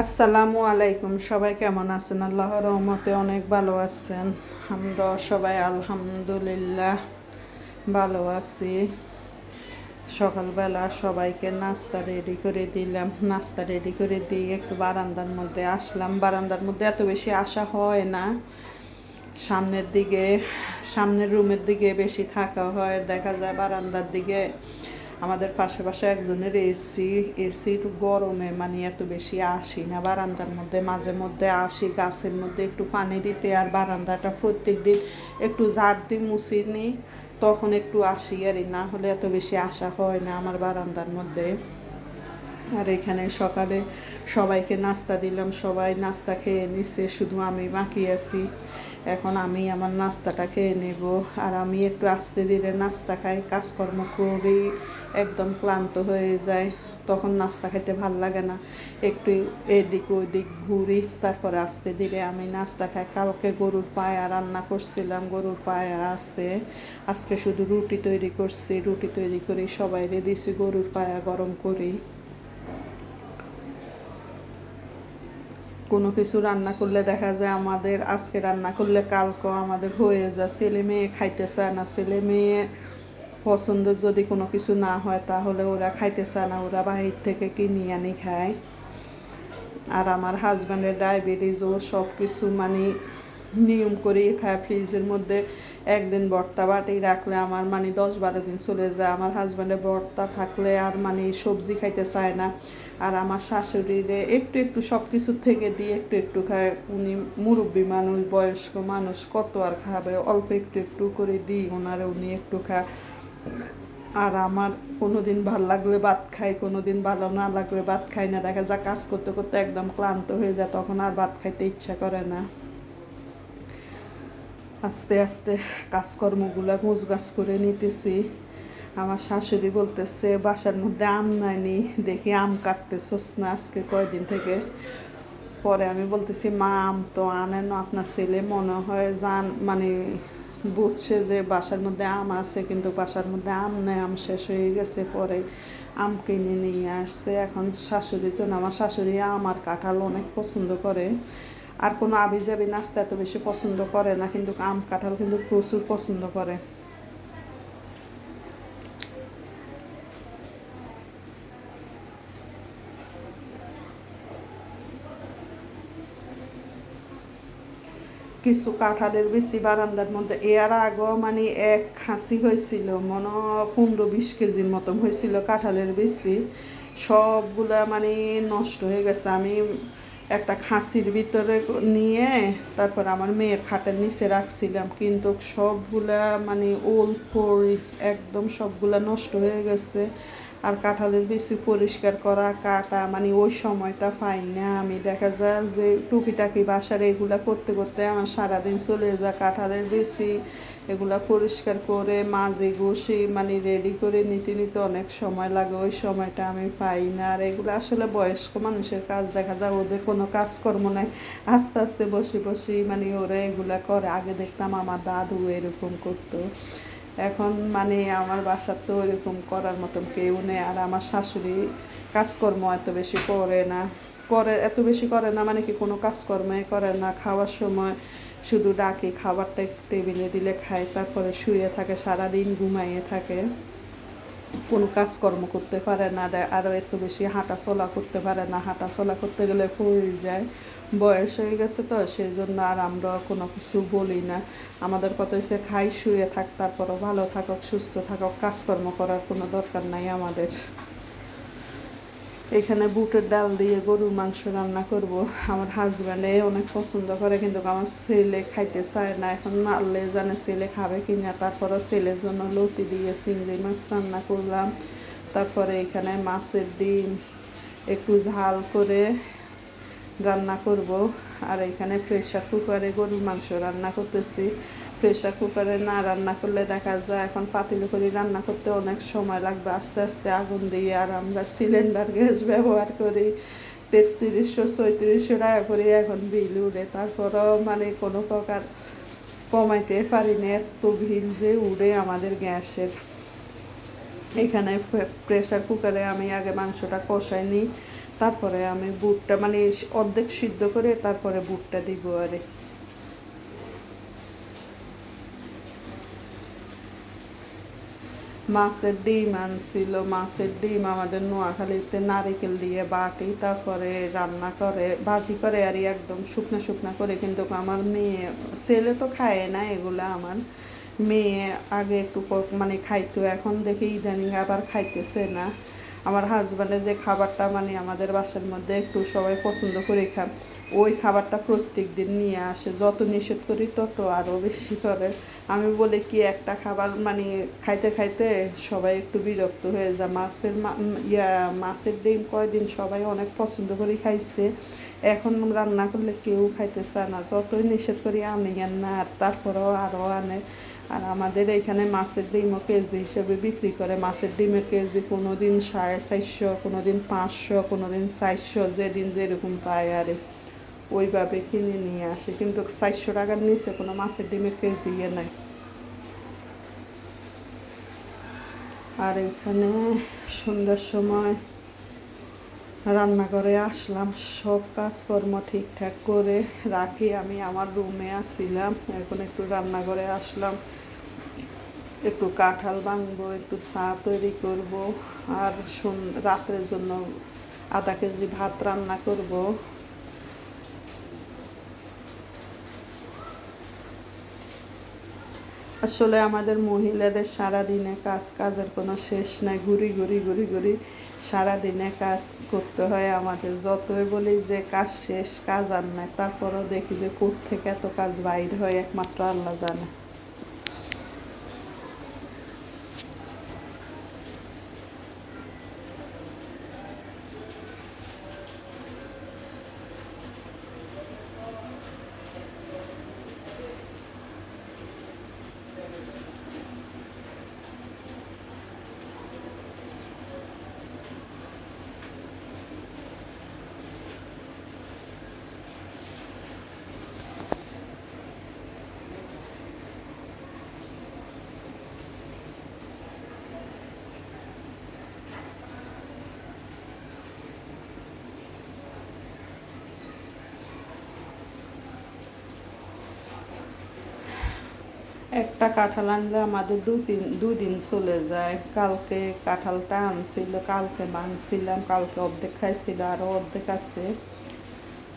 আসসালামু আলাইকুম, সবাই কেমন আছেন? আল্লাহর রহমতে অনেক ভালো আছেন। আমরা সবাই আলহামদুলিল্লাহ ভালো আছি। সকালবেলা সবাইকে নাস্তা রেডি করে দিলাম। নাস্তা রেডি করে দিয়ে একটু বারান্দার মধ্যে আসলাম। বারান্দার মধ্যে এত বেশি আসা হয় না। সামনের দিকে, সামনের রুমের দিকে বেশি থাকা হয়। দেখা যায় বারান্দার দিকে আমাদের পাশে পাশে একজনের এসি এসির গরমে মানে এত বেশি আসি না। বারান্দার মধ্যে, মাঝে মধ্যে আসি, গাছের মধ্যে একটু পানি দিতে, আর বারান্দাটা প্রত্যেক দিন একটু ঝাড় দিয়ে মুছি নিই, তখন একটু আসি আর না হলে এত বেশি আসা হয় না আমার বারান্দার মধ্যে। আর এখানে সকালে সবাইকে নাস্তা দিলাম, সবাই নাস্তা খেয়ে নিচ্ছে শুধু আমি বাকি আছি। এখন আমি আমার নাস্তাটা খেয়ে নেব। আর আমি একটু আস্তে ধীরে নাস্তা খাই, কাজকর্ম করি একদম ক্লান্ত হয়ে যায়, তখন নাস্তা খেতে ভালো লাগে না। একটু এদিক ওদিক ঘুরি, তারপরে আস্তে ধীরে আমি নাস্তা খাই। কালকে গরুর পায়া রান্না করছিলাম, গরুর পায়া আছে। আজকে শুধু রুটি তৈরি করছি, রুটি তৈরি করি সবাই দিছি, গরুর পায়া গরম করি। কোনো কিছু রান্না করলে দেখা যায় আমাদের আজকে রান্না করলে কালকে আমাদের হয়ে যায়। ছেলে মেয়ে খাইতে চায় না, ছেলে মেয়ে পছন্দ যদি কোনো কিছু না হয় তাহলে ওরা খাইতে চায় না, ওরা বাহির থেকে কিনে আনি খায়। আর আমার হাজব্যান্ডের ডায়াবেটিস ও সব কিছু মানে নিয়ম করেই খায় ফ্রিজের মধ্যে একদিন ভর্তা বাটি রাখলে আমার মানে দশ বারো দিন চলে যায়। আমার হাজব্যান্ডের ভর্তা থাকলে আর মানে সবজি খাইতে চায় না। আর আমার শাশুড়িরে একটু একটু সব কিছুর থেকে দিয়ে একটু একটু খায়। উনি মুরব্বী মানুষ, বয়স্ক মানুষ, কত আর খাবে? অল্প একটু একটু করে দিই ওনারে উনি একটু খায়। আর আমার কোনো দিন ভালো লাগলে ভাত খাই কোনো দিন ভালো না লাগলে ভাত খাই না। দেখা যায় কাজ করতে করতে একদম ক্লান্ত হয়ে যায়, তখন আর ভাত খাইতে ইচ্ছা করে না। আস্তে আস্তে কাজকর্মগুলো গাছ করে নিতেছি। আমার শাশুড়ি বলতেছে, বাসার মধ্যে আম নাইনি, দেখি আম কাটতেছস না আজকে কয়দিন থেকে? পরে আমি বলতেছি, মা, আম তো আনেন আপনার ছেলে মনে হয় জান মানে বুঝছে যে বাসার মধ্যে আম আছে, কিন্তু বাসার মধ্যে আম নেই, আম শেষ হয়ে গেছে, পরে আম কিনে নিয়ে আসছে। এখন শাশুড়ির জন্য আমার শাশুড়ি আম কাঁঠাল অনেক পছন্দ করে। আর কোনো আবি যাবি নাস্তা এত বেশি পছন্দ করে না, কিন্তু আম কাঁঠাল কিন্তু প্রচুর পছন্দ করে। কিছু কাঁঠালের বেশি বারান্দার মধ্যে এর আগেও মানে এক খাসি হয়েছিল, মনে পনেরো বিশ কেজির মতন হয়েছিল কাঁঠালের বেশি। সবগুলা মানে নষ্ট হয়ে গেছে। আমি একটা খাসির ভিতরে নিয়ে তারপর আমার মেয়ের খাটের নিচে রাখছিলাম। কিন্তু সবগুলা মানে ওল পড়ি একদম সবগুলা নষ্ট হয়ে গেছে। আর কাঁঠালের বেশি পরিষ্কার করা, কাটা মানে ওই সময়টা পাই না আমি। দেখা যায় যে টুকিটাকি বাসার এগুলা করতে করতে আমার সারাদিন চলে যায়। কাঁঠালের বেশি এগুলা পরিষ্কার করে, মাঝে ঘষি মানে রেডি করে নিতে নিতে অনেক সময় লাগে। ওই সময়টা আমি পাই না। আর এগুলো আসলে বয়স্ক মানুষের কাজ, দেখা যায় ওদের কোনো কাজকর্ম নাই। আস্তে আস্তে বসে বসে মানে ওরা এগুলা করে। আগে দেখতাম আমার দাদু এরকম করতো। এখন মানে আমার বাসার তো এরকম করার মতন কেউ নেই। আর আমার শাশুড়ি কাজকর্ম এত বেশি করে না। করে, এত বেশি করে না মানে কি কোনো কাজকর্মে করে না। খাওয়ার সময় শুধু ডাকি, খাবারটা টেবিলে দিলে খায়, তারপরে শুয়ে থাকে, সারাদিন ঘুমাইয়ে থাকে। কোনো কাজকর্ম করতে পারে না আরও এত বেশি হাঁটা চলা করতে পারে না। হাঁটা চলা করতে গেলে পড়ে যায়। বয়স হয়ে গেছে তো সেই জন্য আর আমরা কোনো কিছু বলি না। আমাদের কথা হচ্ছে খাই, শুয়ে থাক, তারপরও ভালো থাকক, সুস্থ থাকক, কাজকর্ম করার কোনো দরকার নাই আমাদের। এখানে বুটের ডাল দিয়ে গরুর মাংস রান্না করব। আমার হাজব্যান্ডে অনেক পছন্দ করে, কিন্তু আমার ছেলে খাইতে চায় না। এখন নাড়লে জানে ছেলে খাবে কিনা। তারপরে ছেলের জন্য লতি দিয়ে চিংড়ি মাছ রান্না করলাম। তারপরে এখানে মাছের ডিম একটু ঝাল করে রান্না করব। আর এখানে প্রেশার কুকারে গরুর মাংস রান্না করতেছি। প্রেশার কুকারে না রান্না করলে দেখা যায় এখন পাতিল করে রান্না করতে অনেক সময় লাগবে। আস্তে আস্তে আগুন দিয়ে আর আমরা সিলিন্ডার গ্যাস ব্যবহার করি, তেত্রিশশো, ছয়ত্রিশশো টাকা করে এখন বিল উড়ে। তারপরও মানে কোনো প্রকার কমাইতে পারি না, এত বিল যে উড়ে আমাদের গ্যাসের। এখানে প্রেশার কুকারে আমি আগে মাংসটা কষাই নিই, তারপরে আমি বুটটা মানে অর্ধেক সিদ্ধ করে তারপরে বুটটা দিব আরে। মাছের ডিম আনছিল মাছের ডিম আমাদের নোয়াখালীতে নারিকেল দিয়ে বাটি, তারপরে রান্না করে, ভাজি করে আর একদম শুকনো শুকনো করে। কিন্তু আমার মেয়ে, ছেলে তো খায় না এগুলো আমার। মেয়ে আগে একটু মানে খাইতো, এখন দেখি ইদানিং আবার খাইতেছে না। আমার হাজব্যান্ডের যে খাবারটা মানে আমাদের বাসার মধ্যে একটু সবাই পছন্দ করে খান ওই খাবারটা প্রত্যেক দিন নিয়ে আসে, যত নিষেধ করি তত আরও বেশি করে। আমি বলি কি, একটা খাবার মানে খাইতে খাইতে সবাই একটু বিরক্ত হয়ে যায়। মাছের ইয়া, মাছের ডিম কয়দিন সবাই অনেক পছন্দ করে খাইছে। এখন রান্না করলে কেউ খাইতে চায় না, যতই নিষেধ করি আনি না, আর তারপরেও আরও আনে। আর আমাদের এখানে মাছের ডিমও কেজি হিসেবে বিক্রি করে। মাছের ডিমের কেজি কোনো দিন সাড়ে চারশো কোনো দিন পাঁচশো কোনো দিন চারশো, যেদিন যেরকম পায় আর ওইভাবে কিনে নিয়ে আসে। কিন্তু চারশো টাকার নিচে কোনো মাছের ডিমের কেজি ইয়ে নাই। আর এখানে সন্ধ্যার সময় রান্নাঘরে আসলাম, সব কাজকর্ম ঠিকঠাক করে রাখি। আমি আমার রুমে আসছিলাম, এখন একটু রান্নাঘরে আসলাম। একটু কাঁঠাল ভাঙবো, একটু চা তৈরি করব, আর রাত্রের জন্য আধা কেজি ভাত রান্না করব। আসলে আমাদের মহিলাদের সারাদিনে কাজ কাজের কোনো শেষ নাই, ঘুরি ঘুরি ঘুরি ঘুরি। সারাদিনে কাজ করতে হয় আমাদের। যতই বলি যে কাজ শেষ, কাজ আর নাই, তারপরেও দেখি যে থেকে এত কাজ বাইর হয়, একমাত্র আল্লাহ জানে। একটা কাঁঠাল আনলে আমাদের দু তিন দুদিন চলে যায়। কালকে কাঁঠালটা আনছিল, কালকে ভাঙছিলাম কালকে অর্ধেক খাইছিল আরও অর্ধেক আছে।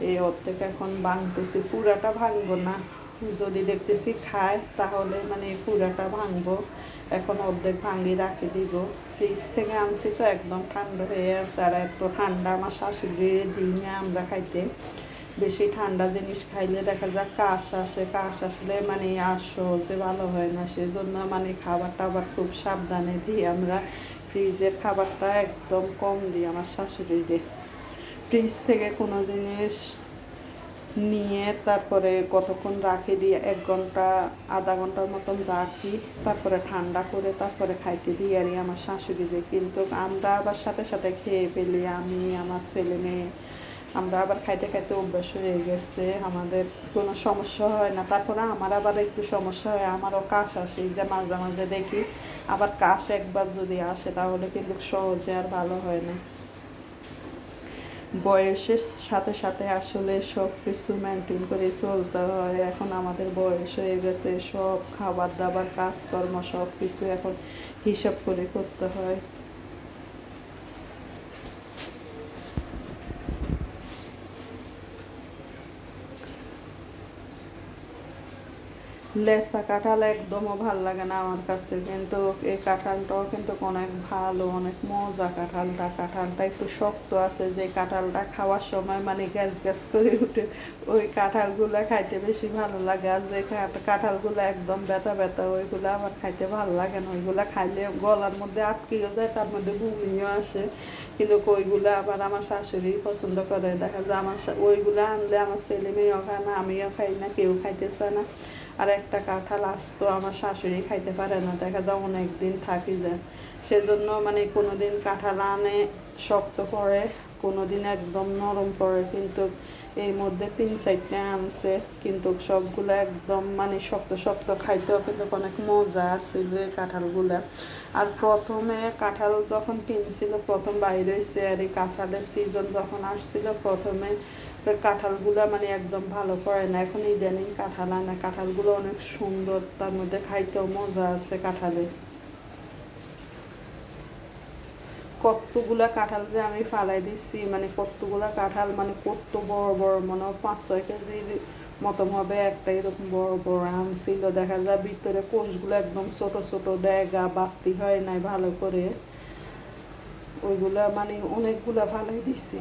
এই অর্ধেক এখন ভাঙতেছি, পুরাটা ভাঙবো না। যদি দেখতেছি খায়, তাহলে মানে পুরাটা ভাঙবো। এখন অর্ধেক ভাঙি রাখি দিব। ফ্রিজ থেকে আনছি তো, একদম ঠান্ডা হয়ে আছে। আর এত ঠান্ডা আমার শাশুড়ির দিনে আমরা খাইতে। বেশি ঠান্ডা জিনিস খাইলে দেখা যায় কাশ আসে। কাশ আসলে মানে আর সহজে ভালো হয় না, সেজন্য মানে খাবার টাবার খুব সাবধানে দিই আমরা। ফ্রিজের খাবারটা একদম কম দিই আমার শাশুড়িরে। ফ্রিজ থেকে কোনো জিনিস নিয়ে তারপরে কতক্ষণ রাখি দিয়ে এক ঘণ্টা, আধা ঘণ্টার মতন রাখি, তারপরে ঠান্ডা করে তারপরে খাইতে দিই আর আমার শাশুড়িদের কিন্তু আমরা আবার সাথে সাথে খেয়ে ফেলি, আমি, আমার ছেলে মেয়ে। আমরা আবার খাইতে খাইতে অভ্যাস হয়ে গেছে, আমাদের কোনো সমস্যা হয় না। তারপরে আমার আবার একটু সমস্যা হয়, আমারও কাশ আসে যে মাঝে মাঝে দেখি, আবার কাশ একবার যদি আসে তাহলে কিন্তু সহজে আর ভালো হয় না। বয়সের সাথে সাথে আসলে সব কিছু মেনটেন করে চলতে হয়। এখন আমাদের বয়স হয়ে গেছে, সব খাবার দাবার, কাজকর্ম সব কিছু এখন হিসাব করে করতে হয়। লেসা কাঁঠাল একদমও ভালো লাগে না আমার কাছে, কিন্তু এই কাঁঠালটাও কিন্তু অনেক ভালো, অনেক মজা কাঁঠালটা। কাঁঠালটা একটু শক্ত আছে, যে কাঁঠালটা খাওয়ার সময় মানে গ্যাস গ্যাস করে উঠে ওই কাঁঠালগুলো খাইতে বেশি ভালো লাগে। আর যে কাঁঠালগুলো একদম ব্যথা ব্যথা, ওইগুলো আমার খাইতে ভালো লাগে না। ওইগুলো খাইলে গলার মধ্যে আটকেও যায়, তার মধ্যে বমিও আসে। কিন্তু ওইগুলো আবার আমার শাশুড়ি পছন্দ করে। দেখা যায় আমার ওইগুলো আনলে আমার ছেলে মেয়েও খায় না, আমিও খাই না, কেউ খাইতেছে না। আর একটা কাঁঠাল আসতো আমার শাশুড়ি খাইতে পারে না, দেখা যায় অনেক দিন থাকি যায় সেজন্য মানে কোনো দিন কাঁঠাল আনে, শক্ত পড়ে কোনো দিন একদম নরম পড়ে কিন্তু এর মধ্যে তিন চারটে আনছে, কিন্তু সবগুলো একদম মানে শক্ত শক্ত খাইতেও কিন্তু অনেক মজা আছে যে কাঁঠালগুলা। আর প্রথমে কাঁঠাল যখন কিনছিল, প্রথম বাইরে হয়েছে আর এই কাঁঠালের সিজন যখন আসছিল, প্রথমে কাঁঠালগুলো মানে একদম ভালো করে না। এখন ইদানিং কাঁঠাল আনে, কাঁঠালগুলো অনেক সুন্দর, তার মধ্যে খাইতেও মজা আছে কাঁঠালের কতগুলা কাঁঠাল যে আমি ফালাই দিচ্ছি মানে কতগুলা কাঁঠাল মানে কত বড় বড়, মনে পাঁচ ছয় কেজির মতন হবে, একটা এরকম বড় বড় আম ছিল। দেখা যায় ভিতরে কোষগুলো একদম ছোট ছোট, ডেগা, বাতি হয় নাই ভালো করে। ওইগুলা মানে অনেকগুলা ফালাই দিছি।